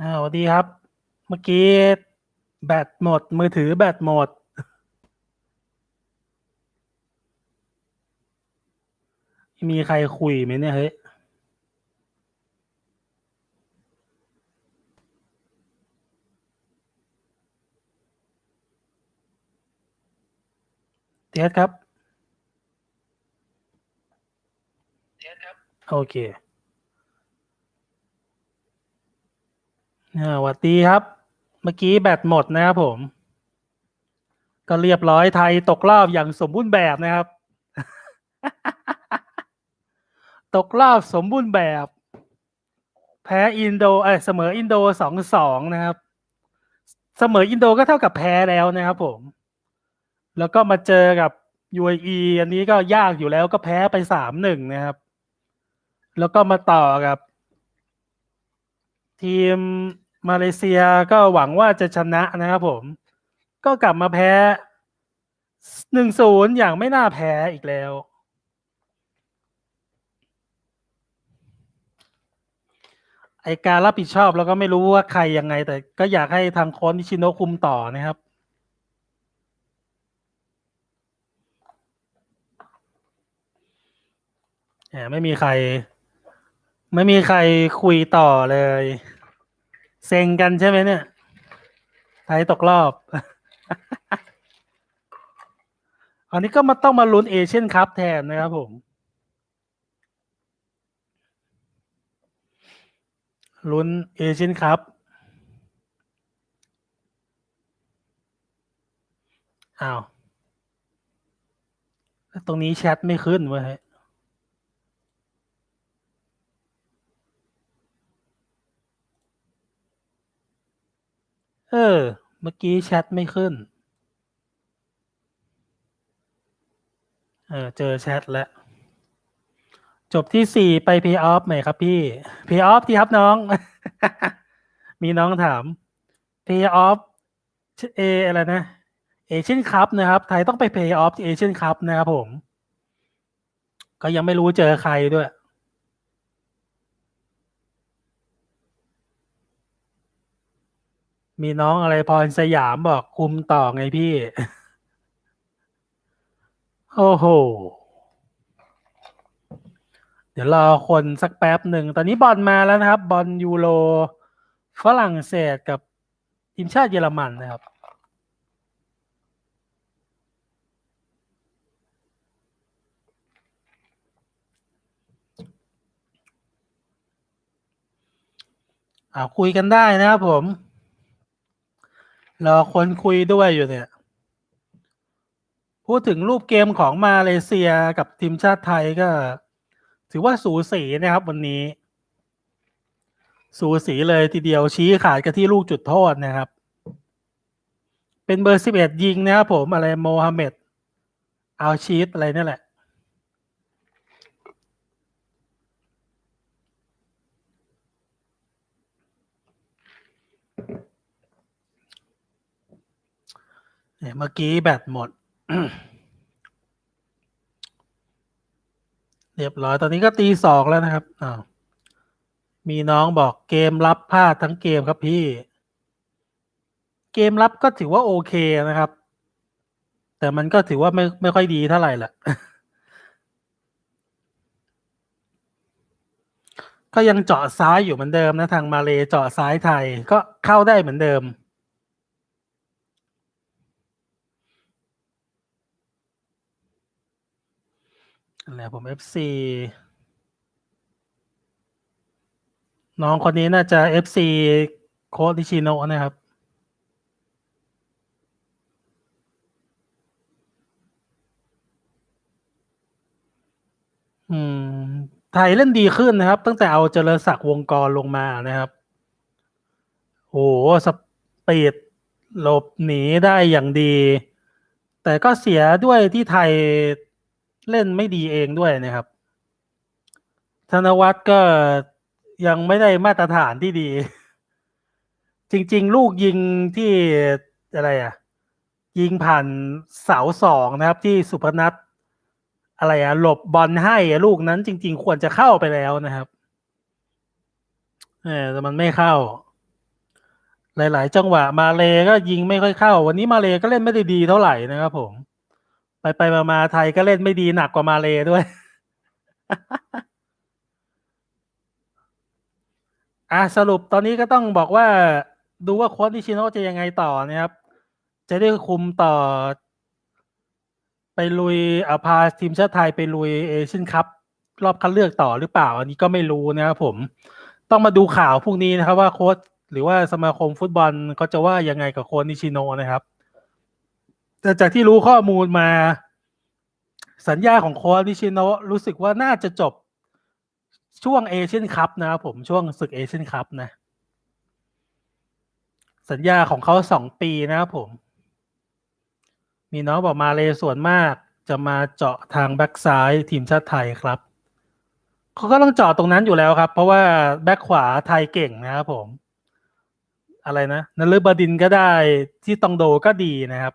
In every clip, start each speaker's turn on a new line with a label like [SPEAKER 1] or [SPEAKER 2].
[SPEAKER 1] อ่าสวัสดีครับ เมื่อกี้แบตหมด มือถือแบตหมด มีใครคุยไหมเนี่ยเฮ้ยเทสครับโอเคอ่า สวัสดีครับ เมื่อกี้แบตหมดนะครับผม ก็เรียบร้อยไทยตกรอบอย่างสมบูรณ์แบบนะครับ ตกรอบสมบูรณ์แบบ แพ้อินโดเอเสมออินโดสองสองนะครับ เสมออินโดก็เท่ากับแพ้แล้วนะครับผม แล้วก็มาเจอกับ UAE อันนี้ก็ยากอยู่แล้วก็แพ้ไปสามหนึ่งนะครับ แล้วก็มาต่อกับ ทีม มาเลเซียก็หวังว่าจะชนะนะครับผม ก็กลับมาแพ้หนึ่งศูนย์อย่างไม่น่าแพ้อีกแล้ว ไอการรับผิดชอบเราก็ไม่รู้ว่าใครยังไง แต่ก็อยากให้ทางโค้ชนิชิโนคุมต่อนะครับแหมไม่มีใคร ไม่มีใครคุยต่อเลย เซ็งกันใช่ไหมเนี่ย ไทยตกรอบ อันนี้ก็มาต้องมาลุ้นเอเชียนคัพแทนนะครับผม ลุ้นเอเชียนคัพอ้าวแล้วตรงนี้แชทไม่ขึ้นเว้ย เออ เมื่อกี้แชทไม่ขึ้น เออ เจอแชทแล้ว จบที่สี่ไป pay off ไหมครับพี่ pay off ที่ครับน้อง มีน้องถาม pay off เออะไรนะเอเชียนคัพนะครับ ไทยต้องไป pay off ที่เอเชียนคัพนะครับผม ก็ยังไม่รู้เจอใครด้วย มีน้องอะไรพรสยามบอกคุมต่อไงพี่ โอ้โห เดี๋ยวรอคนสักแป๊บหนึ่ง ตอนนี้บอลมาแล้วนะครับ บอลยูโรฝรั่งเศสกับทีมชาติเยอรมันนะครับอ่าคุยกันได้นะครับผม รอคนคุยด้วยอยู่เนี่ย พูดถึงรูปเกมของมาเลเซียกับทีมชาติไทยก็ ถือว่าสูสีนะครับวันนี้ สูสีเลยทีเดียวชี้ขาดกันที่ลูกจุดโทษนะครับ เป็นเบอร์สิบเอ็ดยิงนะครับผมอะไรโมฮัมเหม็ดอัลชีตอะไรนี่แหละ เนี่ยเมื่อกี้แบตหมด เรียบร้อย ตอนนี้ก็ตีสองแล้วนะครับอ้าวมีน้องบอกเกมรับพลาดทั้งเกมครับพี่ เกมรับก็ถือว่าโอเคนะครับ แต่มันก็ถือว่าไม่ไม่ค่อยดีเท่าไหร่แหละก็ยังเจาะซ้ายอยู่เหมือนเดิมนะทางมาเลเจาะซ้ายไทยก็เข้าได้เหมือนเดิม นั่นแหละผม FC น้องคนนี้น่าจะ FC โค้ดนิชิโนะนะครับ อืม ไทยเล่นดีขึ้นนะครับ ตั้งแต่เอาเจริญศักดิ์วงกรลงมานะครับ โอ้โหสปีดหลบหนีได้อย่างดี แต่ก็เสียด้วยที่ไทย เล่นไม่ดีเองด้วยนะครับ ธนวัฒน์ก็ยังไม่ได้มาตรฐานที่ดี จริง ๆ ลูกยิงที่อะไรอะ ยิงผ่านเสาสองนะครับ ที่สุพนัทอะไรอะหลบบอลให้ลูกนั้น จริง ๆ ควรจะเข้าไปแล้วนะครับเออแต่มันไม่เข้า หลาย ๆ จังหวะมาเลก็ยิงไม่ค่อยเข้า วันนี้มาเลก็เล่นไม่ได้ดีเท่าไหร่นะครับผม ไปไปมามาไทยก็เล่นไม่ดีหนักกว่ามาเลด้วย อะสรุปตอนนี้ก็ต้องบอกว่าดูว่าโค้ชนิชิโนจะยังไงต่อนะครับ จะได้คุมต่อ ไปลุยอาพาทีมชาติไทยไปลุยเอเชียนคัพรอบคัดเลือกต่อหรือเปล่า อันนี้ก็ไม่รู้นะครับผม ต้องมาดูข่าวพวกนี้นะครับว่าโค้ชหรือว่าสมาคมฟุตบอลเขาจะว่ายังไงกับโค้ชนิชิโนนะครับ แต่จากที่รู้ข้อมูลมา สัญญาของโค้ชนิชิโนะรู้สึกว่าน่าจะจบช่วงเอเชียนคัพนะครับผมช่วงศึกเอเชียนคัพนะ สัญญาของเขาสองปีนะครับผม มีน้องบอกมาเลยส่วนมากจะมาเจาะทางแบ็กซ้ายทีมชาติไทยครับเขาก็ต้องเจาะตรงนั้นอยู่แล้วครับ เพราะว่าแบ็กขวาไทยเก่งนะครับผม อะไรนะนฤบดินก็ได้ที่ตองโดก็ดีนะครับ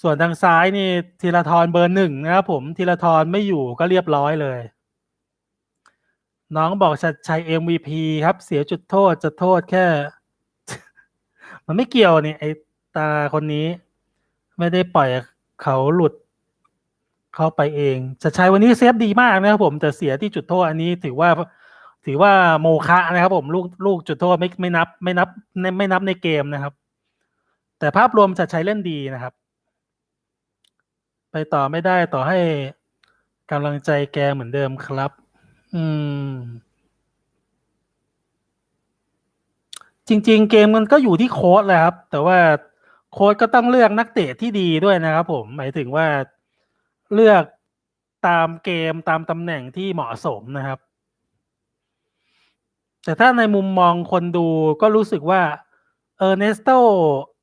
[SPEAKER 1] ส่วนทางซ้ายนี่ธีรทรเบอร์หนึ่งนะครับผมธีรทรไม่อยู่ก็เรียบร้อยเลย น้องบอกชัดชัย MVP ครับ เสียจุดโทษจะโทษแค่ มันไม่เกี่ยวนี่ไอตาคนนี้ ไม่ได้ปล่อยเขาหลุดเข้าไปเองชัดชัยวันนี้เซฟดีมากนะครับผมแต่เสียที่จุดโทษอันนี้ถือว่าถือว่าโมฆะนะครับผมลูกลูกจุดโทษไม่ไม่นับ ไม่นับไม่ไม่นับในเกมนะครับ แต่ภาพรวมชัดชัยเล่นดีนะครับ ต่อไม่ได้ต่อให้กำลังใจแกเหมือนเดิมครับ อืม จริง ๆ เกมมันก็อยู่ที่โค้ดแหละครับ แต่ว่าโค้ดก็ต้องเลือกนักเตะที่ดีด้วยนะครับ ผม หมายถึงว่าเลือกตามเกมตามตำแหน่งที่เหมาะสมนะครับ แต่ถ้าในมุมมองคนดูก็รู้สึกว่า เออเนสโต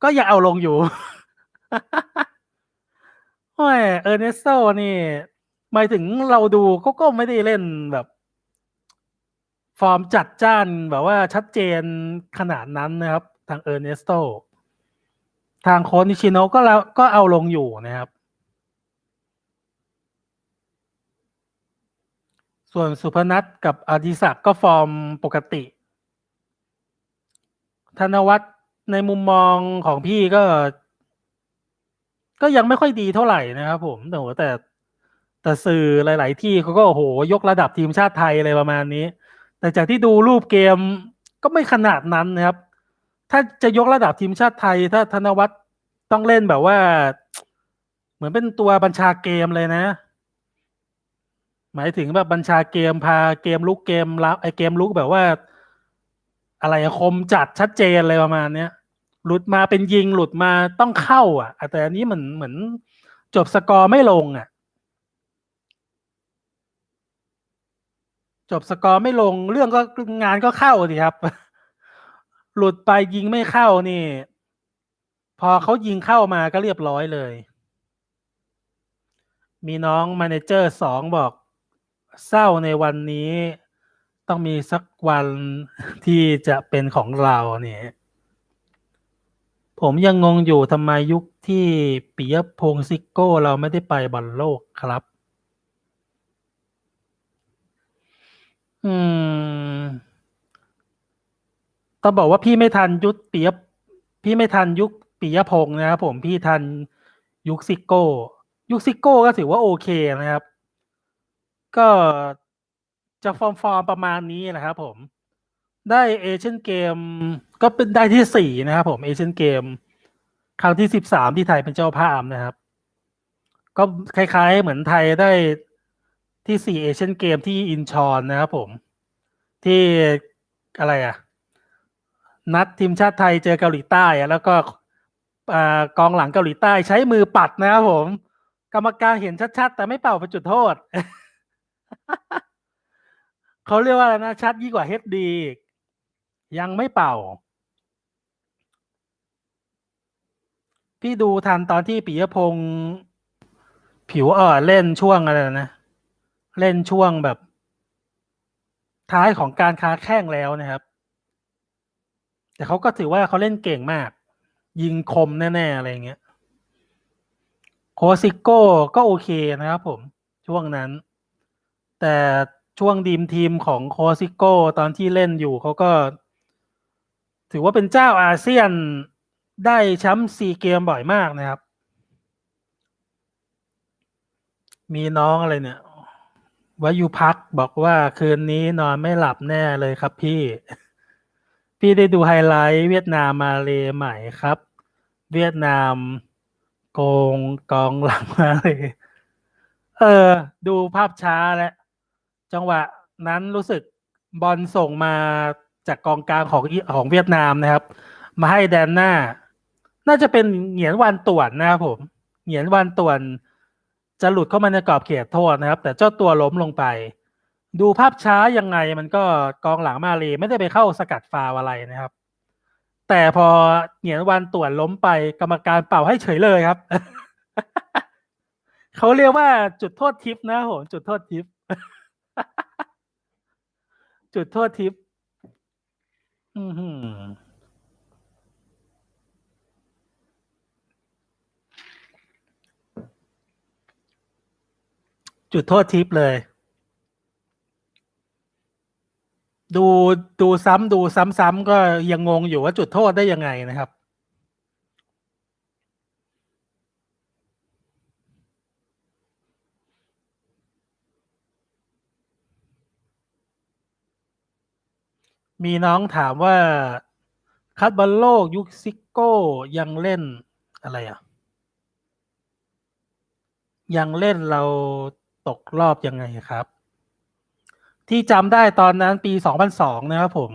[SPEAKER 1] ก็ย่าเอาลงอยู่ โอ้ยเออร์เนสโตนี่ หมายถึงเราดูเขาก็ไม่ได้เล่นแบบ ฟอร์มจัดจ้านแบบว่าชัดเจนขนาดนั้นนะครับ ทางเออร์เนสโตทางโคนิชิโนก็แล้วก็เอาลงอยู่นะครับ ส่วนสุพนัทกับอดิศักก็ฟอร์มปกติ ธนวัฒน์ในมุมมองของพี่ก็ ก็ยังไม่ค่อยดีเท่าไหร่นะครับผมแต่แต่แต่สื่อหลาย ๆ ที่เขาก็โอ้โหยกระดับทีมชาติไทยอะไรประมาณนี้ แต่จากที่ดูรูปเกมก็ไม่ขนาดนั้นนะครับ ถ้าจะยกระดับทีมชาติไทย ถ้าธนวัฒน์ต้องเล่นแบบว่า เหมือนเป็นตัวบัญชาเกมเลยนะ หมายถึงแบบบัญชาเกมพาเกมลุกเกมรับไอเกมลุกแบบว่า อะไรคมจัดชัดเจนอะไรประมาณเนี้ย หลุดมาเป็นยิงหลุดมาต้องเข้า อะ แต่อันนี้เหมือนเหมือนจบสกอร์ไม่ลงอะ จบสกอร์ไม่ลง เรื่องก็งานก็เข้าสิครับ หลุดไปยิงไม่เข้านี่ พอเขายิงเข้ามาก็เรียบร้อยเลย มีน้องมาเนเจอร์สองบอกเศร้าในวันนี้ ต้องมีสักวันที่จะเป็นของเราเนี่ย ผมยังงงอยู่ทำไมยุคที่ปิยพงศ์ซิโก้เราไม่ได้ไปบอลโลกครับ อืมต้องบอกว่าพี่ไม่ทันยุคปิยพี่ไม่ทันยุคปิยพงศ์นะครับผมพี่ทันยุคซิโก้ ยุคซิโก้ก็ถือว่าโอเคนะครับ ก็จะฟอร์มฟอร์มประมาณนี้นะครับผม ได้เอเชียนเกมก็เป็นได้ที่สี่นะครับผมเอเชียนเกม ครั้งที่สิบสามที่ไทยเป็นเจ้าภาพนะครับ ก็คล้าย ๆ เหมือนไทยได้ที่สี่เอเชียนเกมที่อินชอนนะครับผม ที่อะไรอะ นัดทีมชาติไทยเจอเกาหลีใต้แล้วก็กองหลังเกาหลีใต้ใช้มือปัดนะครับผม กรรมการเห็นชัดๆ แต่ไม่เป่าเป็นจุดโทษเขาเรียกว่าอะไรนะชัดยิ่งกว่าเฮดดี ยังไม่เป่า พี่ดูทันตอนที่ปิยพงศ์ผิวอ่อนเล่นช่วงอะไรนะ เล่นช่วงแบบ ท้ายของการค้าแข้งแล้วนะครับ แต่เขาก็ถือว่าเขาเล่นเก่งมาก ยิงคมแน่ ๆ อะไรเงี้ยโคซิโก้ก็โอเคนะครับผมช่วงนั้น แต่ช่วงดีมทีมของโคซิโก้ตอนที่เล่นอยู่เขาก็ ถือว่าเป็นเจ้าอาเซียนได้แชมป์ซีเกมบ่อยมากนะครับ มีน้องอะไรเนี่ยวายุพักบอกว่าคืนนี้นอนไม่หลับแน่เลยครับพี่ พี่ได้ดูไฮไลท์เวียดนามมาเลใหม่ครับ เวียดนามโกงกองหลังมาเลยเออ ดูภาพช้าแล้วจังหวะนั้นรู้สึกบอลส่งมา จากกองกลางของของเวียดนามนะครับ มาให้แดนหน้า น่าจะเป็นเหงียนวันต่วนนะครับผม เหงียนวันต่วนจะหลุดเข้ามาในกรอบเขตโทษนะครับ แต่เจ้าตัวล้มลงไป ดูภาพช้ายังไงมันก็กองหลังมาเลยไม่ได้ไปเข้าสกัดฟาวอะไรนะครับ แต่พอเหงียนวันต่วนล้มไปกรรมการเป่าให้เฉยเลยครับเขาเรียกว่าจุดโทษทิปนะโหจุดโทษทิปจุดโทษทิป อือหือ จุดโทษทิปเลย ดูดูซ้ำดูซ้ำๆก็ยังงงอยู่ว่าจุดโทษได้ยังไงนะครับ มีน้องถามว่าคัดบอลโลกยุคซิโก้ยังเล่นอะไรอะ ยังเล่นเราตกรอบยังไงครับ ที่จำได้ตอนนั้นปี 2002 นะครับผม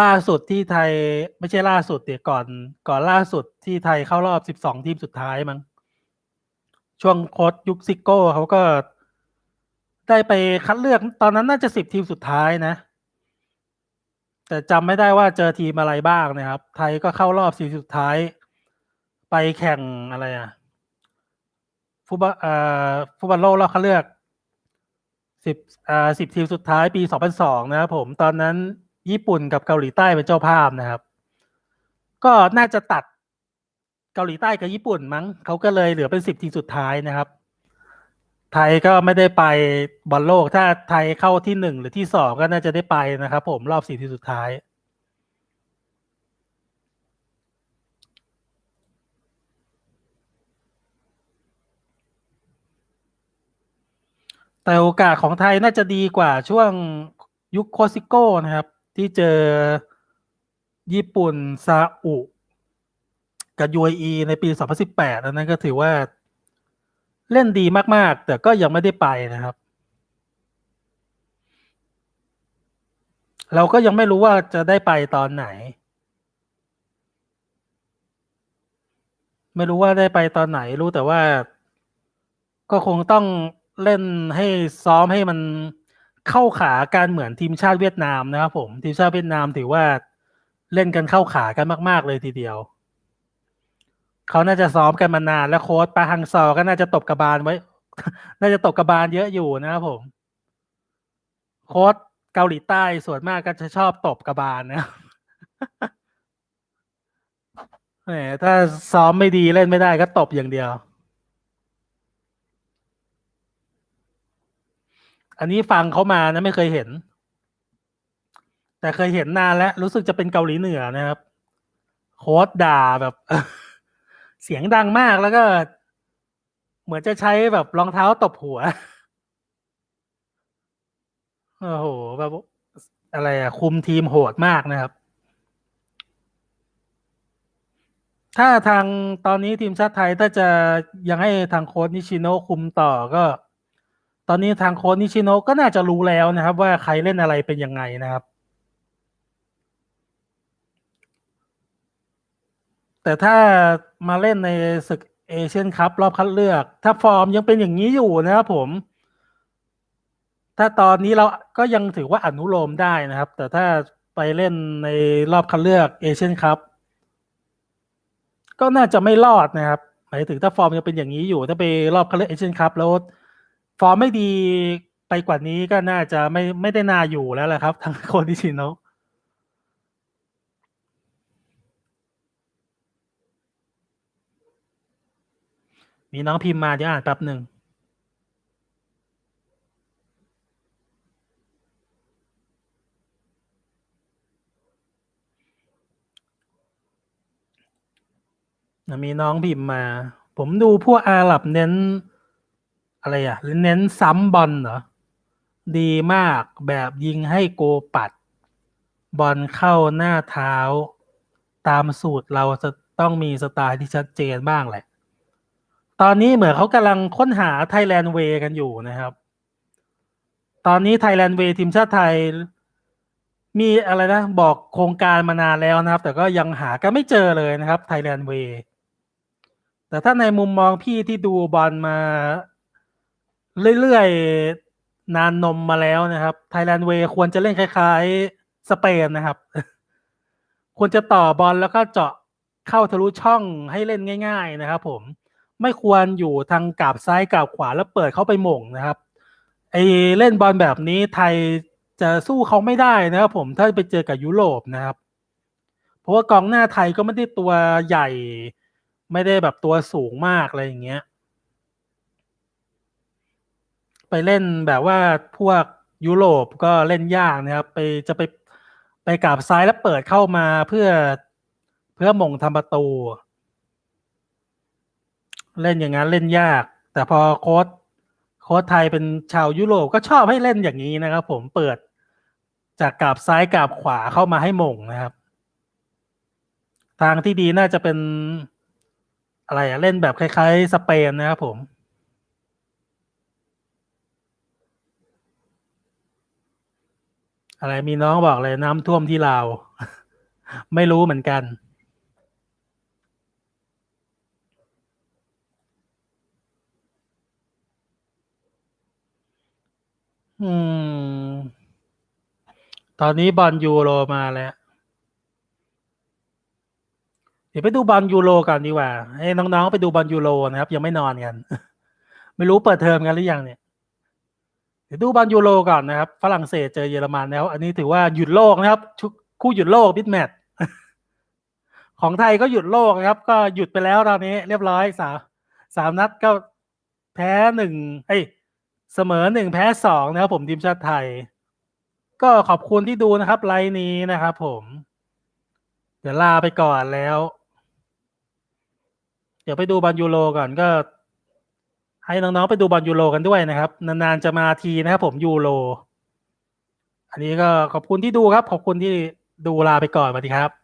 [SPEAKER 1] ล่าสุดที่ไทยไม่ใช่ล่าสุดเดี๋ยวก่อน ก่อนล่าสุดที่ไทยเข้ารอบ 12 ทีมสุดท้ายมั้งช่วงโค้ดยุคซิโก้เขาก็ได้ไปคัดเลือกตอนนั้นน่าจะ 10 ทีมสุดท้ายนะ แต่จำไม่ได้ว่าเจอทีมอะไรบ้างนะครับ ไทยก็เข้ารอบสี่สุดท้าย ไปแข่งอะไรอะฟุตบอลเอ่อฟุตบอลโลกรอบคัดเลือกสิบอ่าสิบทีมสุดท้ายปีสองพันสองนะครับผมตอนนั้นญี่ปุ่นกับเกาหลีใต้เป็นเจ้าภาพนะครับ ก็น่าจะตัดเกาหลีใต้กับญี่ปุ่นมั้งเขาก็เลยเหลือเป็นสิบทีมสุดท้ายนะครับ ไทยก็ไม่ได้ไปบอลโลก ถ้าไทยเข้าที่หนึ่งหรือที่สองก็น่าจะได้ไปนะครับผมรอบสี่ทีมสุดท้าย แต่โอกาสของไทยน่าจะดีกว่าช่วงยุคโคซิโก้นะครับ ที่เจอญี่ปุ่นซาอุ กับ UAE ในปี 2018อันนั้นก็ถือว่า เล่นดีมากๆ แต่ก็ยังไม่ได้ไปนะครับ เราก็ยังไม่รู้ว่าจะได้ไปตอนไหน ไม่รู้ว่าได้ไปตอนไหนรู้แต่ว่า ก็คงต้องเล่นให้ซ้อมให้มันเข้าขากันเหมือนทีมชาติเวียดนามนะครับผมทีมชาติเวียดนามถือว่าเล่นกันเข้าขากันมาก ๆ เลยทีเดียว เขาน่าจะซ้อมกันมานาน แล้วโค้ชปาฮังซอก็น่าจะตบกระบาลไว้ น่าจะตบกระบาลเยอะอยู่นะครับผม โค้ชเกาหลีใต้ส่วนมากก็จะชอบตบกระบาลนะแหมถ้าซ้อมไม่ดีเล่นไม่ได้ก็ตบอย่างเดียว อันนี้ฟังเขามานะไม่เคยเห็น แต่เคยเห็นนานแล้ว รู้สึกจะเป็นเกาหลีเหนือนะครับ โค้ดด่าแบบ เสียงดังมากแล้วก็ เหมือนจะใช้แบบรองเท้าตบหัว โอ้โหแบบอะไรอะคุมทีมโหดมากนะครับ ถ้าทางตอนนี้ทีมชาติไทยถ้าจะยังให้ทางโค้ชนิชิโนคุมต่อก็ ตอนนี้ทางโค้ชนิชิโนก็น่าจะรู้แล้วนะครับ ว่าใครเล่นอะไรเป็นยังไงนะครับ แต่ถ้ามาเล่นในศึกเอเชียนคัพรอบคัดเลือก ถ้าฟอร์มยังเป็นอย่างนี้อยู่นะครับผม ถ้าตอนนี้เราก็ยังถือว่าอนุโลมได้นะครับ แต่ถ้าไปเล่นในรอบคัดเลือกเอเชียนคัพก็น่าจะไม่รอดนะครับหมายถึงถ้าฟอร์มยังเป็นอย่างนี้อยู่ ถ้าไปรอบคัดเลือกเอเชียนคัพแล้วฟอร์มไม่ดีไปกว่านี้ก็น่าจะไม่ไม่ได้น่าอยู่แล้วแหละครับทางคนิชิโนะ มีน้องพิมพ์มาเดี๋ยวอ่านแป๊บหนึ่งมีน้องพิมพ์มา ผมดูพวกอาหรับเน้น อะไรอะเน้นซ้ำบอลเหรอ ดีมากแบบยิงให้โกปัด บอลเข้าหน้าเท้า ตามสูตรเราจะต้องมีสไตล์ที่ชัดเจนบ้างแหละ ตอนนี้เหมือนเขากำลังค้นหา Thailand Way กันอยู่นะครับ ตอนนี้ Thailand Way ทีมชาติไทย มีอะไรนะ บอกโครงการมานานแล้วนะครับ แต่ก็ยังหากันไม่เจอเลยนะครับ Thailand Way แต่ถ้าในมุมมองพี่ที่ดูบอลมาเรื่อยๆ นานนมมาแล้วนะครับ Thailand Way ควรจะเล่นคล้ายๆ สเปนนะครับ ควรจะต่อบอลแล้วก็เจาะเข้าทะลุช่องให้เล่นง่าย ๆ นะครับผม ไม่ควรอยู่ทางกาบซ้ายกาบขวาแล้วเปิดเข้าไปหม่งนะครับไอเล่นบอลแบบนี้ไทยจะสู้เขาไม่ได้นะครับผมถ้าไปเจอกับยุโรปนะครับ เพราะว่ากองหน้าไทยก็ไม่ได้ตัวใหญ่ไม่ได้แบบตัวสูงมากอะไรอย่างเงี้ย ไปเล่นแบบว่าพวกยุโรปก็เล่นยากนะครับ ไปจะไปไปกาบซ้ายแล้วเปิดเข้ามาเพื่อเพื่อมงทำประตู เล่นอย่างนั้นเล่นยาก แต่พอโค้ชโค้ชไทยเป็นชาวยุโรปก็ชอบให้เล่นอย่างนี้นะครับ ผมเปิดจากกราบซ้ายกราบขวาเข้ามาให้มงนะครับ ทางที่ดีน่าจะเป็นอะไรอะเล่นแบบคล้ายๆ สเปนนะครับผมอะไรมีน้องบอกเลยน้ำท่วมที่ลาว ไม่รู้เหมือนกัน อืม ตอนนี้บอลยูโรมาแล้ว เดี๋ยวไปดูบอลยูโรกันดีกว่าให้น้องๆไปดูบอลยูโรนะครับ ยังไม่นอนกัน ไม่รู้เปิดเทอมกันหรือยังเนี่ย เดี๋ยวดูบอลยูโรก่อนนะครับ ฝรั่งเศสเจอเยอรมันแล้ว อันนี้ถือว่าหยุดโลกนะครับชุกคู่หยุดโลกบิดแมตช์ของไทยก็หยุดโลกนะครับ ก็หยุดไปแล้วตอนนี้ เรียบร้อยสามสามนัดก็แพ้หนึ่งเอ้ย เสมอหนึ่งแพ้สองนะครับผมทีมชาติไทย ก็ขอบคุณที่ดูนะครับไลน์นี้นะครับผม เดี๋ยวลาไปก่อนแล้ว เดี๋ยวไปดูบอลยูโรก่อนก็ ให้น้องๆไปดูบอลยูโรกันด้วยนะครับ นานๆจะมาทีนะครับผมยูโรอันนี้ก็ขอบคุณที่ดูครับ ขอบคุณที่ดูลาไปก่อนสวัสดีครับ